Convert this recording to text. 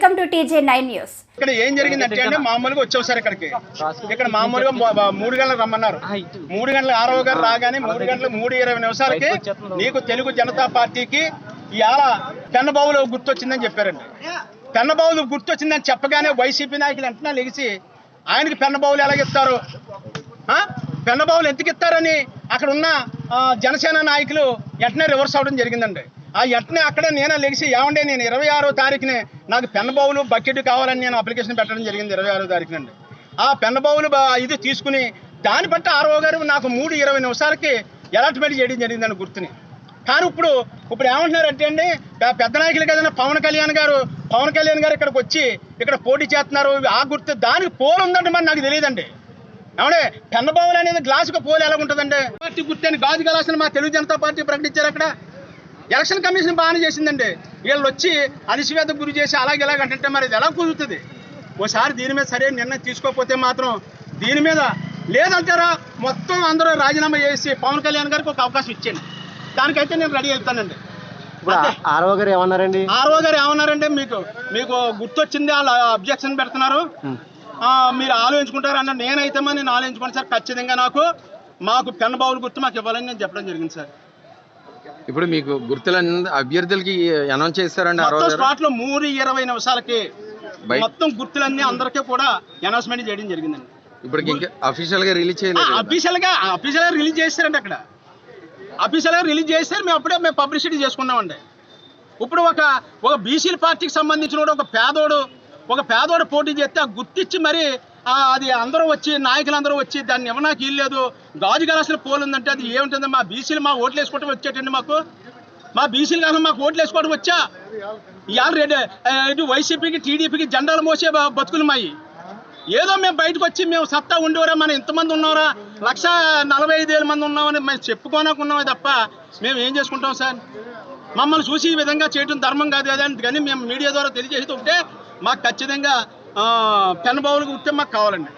Welcome to TJ nine news. ఇక్కడ ఏం జరిగిందంటే అండి మామూలుగా వచ్చావు సార్ ఇక్కడికి ఇక్కడ మామూలుగా మూడు గంటలకు రమ్మన్నారు. మూడు గంటల ఆరవ గారు రాగానే మూడు గంటలకు మూడు ఇరవై నిమిషాలకి నీకు తెలుగు జనతా పార్టీకి ఇవాళ పెన్నబావులు గుర్తొచ్చిందని చెప్పారండి. పెన్నబావులు గుర్తొచ్చిందని చెప్పగానే వైసీపీ నాయకులు వెంటనే లెగిసి ఆయనకి పెన్నబావులు ఎలాగిస్తారు ఆ? పెన్నబావులు ఎందుకు ఇస్తారని అక్కడ ఉన్న ఆ, జనసేన నాయకులు వెంటనే రివర్స్ అవడం జరిగిందండి. ఆ వెంటనే అక్కడ నేనే లెగిసి ఏమంటే నేను ఇరవై ఆరో తారీఖునే నాకు పెన్నబావులు బకెట్ కావాలని నేను అప్లికేషన్ పెట్టడం జరిగింది ఇరవై ఆరో తారీఖునండి ఆ పెన్నబావులు బౌలు ఇది తీసుకుని దాన్ని బట్టి ఆరో గారు నాకు మూడు ఇరవై నిమిషాలకి అలాట్మెంట్ చేయడం జరిగిందని గుర్తుని. కానీ ఇప్పుడు ఇప్పుడు ఏమంటున్నారంటే అండి పెద్ద నాయకులు కదండి పవన్ కళ్యాణ్ గారు పవన్ కళ్యాణ్ గారు ఇక్కడికి వచ్చి ఇక్కడ పోటీ చేస్తున్నారు ఆ గుర్తు దానికి పోలు ఉందంటే మరి నాకు తెలియదండి. ఏమంటే పెన్నబావులు అనేది గ్లాసుకు పోలు ఎలా ఉంటుందండి? పార్టీ గుర్తని గాజు గ్లాసులు మా తెలుగు జనతా పార్టీ ప్రకటించారు అక్కడ. ఎలక్షన్ కమిషన్ బాగానే చేసిందండి. వీళ్ళు వచ్చి అణిచివేతకు గురి చేసి అలాగే ఇలాగ అంటే మరి ఎలా కుదురుతుంది? ఓసారి దీని మీద సరైన నిర్ణయం తీసుకోకపోతే మాత్రం దీని మీద లేదంటారా? మొత్తం అందరూ రాజీనామా చేసి పవన్ కళ్యాణ్ గారికి ఒక అవకాశం ఇచ్చాను దానికైతే నేను రెడీ అవుతానండి. ఇప్పుడు గారు ఏమన్నారండి? ఆర్ఓ గారు ఏమన్నారంటే మీకు మీకు గుర్తొచ్చింది వాళ్ళు అబ్జెక్షన్ పెడుతున్నారు. మీరు ఆలోచించుకుంటారు అన్న నేనైతే మరి నేను ఆలోచించుకోండి సార్ ఖచ్చితంగా నాకు మాకు బావులు గుర్తు మాకు ఇవ్వాలని నేను చెప్పడం జరిగింది సార్. ఇప్పుడు మీకు గుర్తులన్నీ అభ్యర్థులకి అనౌన్స్ చేస్తారండి స్పాట్లో మూడు ఇరవై నిమిషాలకి మొత్తం గుర్తులన్నీ అందరికీ కూడా అనౌన్స్మెంట్ చేయడం జరిగిందండి. ఇప్పుడు ఇంకా అఫీషియల్గా రిలీజ్ చేయలేదు కదా. అఫీషియల్గా అఫీషియల్గా రిలీజ్ చేస్తారండి అక్కడ. అఫీషియల్గా రిలీజ్ చేస్తారు మేము అప్పుడే మేము పబ్లిసిటీ చేసుకున్నామండి. ఇప్పుడు ఒక ఒక బీసీల పార్టీకి సంబంధించిన ఒక పేదోడు ఒక పేదోడు పోటీ చేస్తే ఆ గుర్తిచ్చి మరి అది అందరూ వచ్చి నాయకులందరూ వచ్చి దాన్ని ఇవ్వడానికి ఇల్లేదు గాజు గలాసులు పోలు ఉందంటే అది ఏముంటుంది? మా బీసీలు మా ఓట్లు వేసుకోవటం వచ్చేటండి మాకు. మా బీసీలు కాదు మాకు ఓట్లు వేసుకోవడం వచ్చా? ఇవాళ రెడ్ ఇటు వైసీపీకి టీడీపీకి జెండాలు మోసే బతుకులు మాయి. ఏదో మేము బయటకు వచ్చి మేము సత్తా ఉండేవరా? మనం ఇంతమంది ఉన్నారా? లక్ష నలభై ఐదు వేల మంది ఉన్నామని మేము చెప్పుకోనకున్నామే తప్ప మేము ఏం చేసుకుంటాం సార్? మమ్మల్ని చూసి ఈ విధంగా చేయడం ధర్మం కాదు కదా కానీ మేము మీడియా ద్వారా తెలియజేసి ఉంటే మాకు ఖచ్చితంగా పెన్ బౌల్కి ఉంటే మాకు కావాలండి.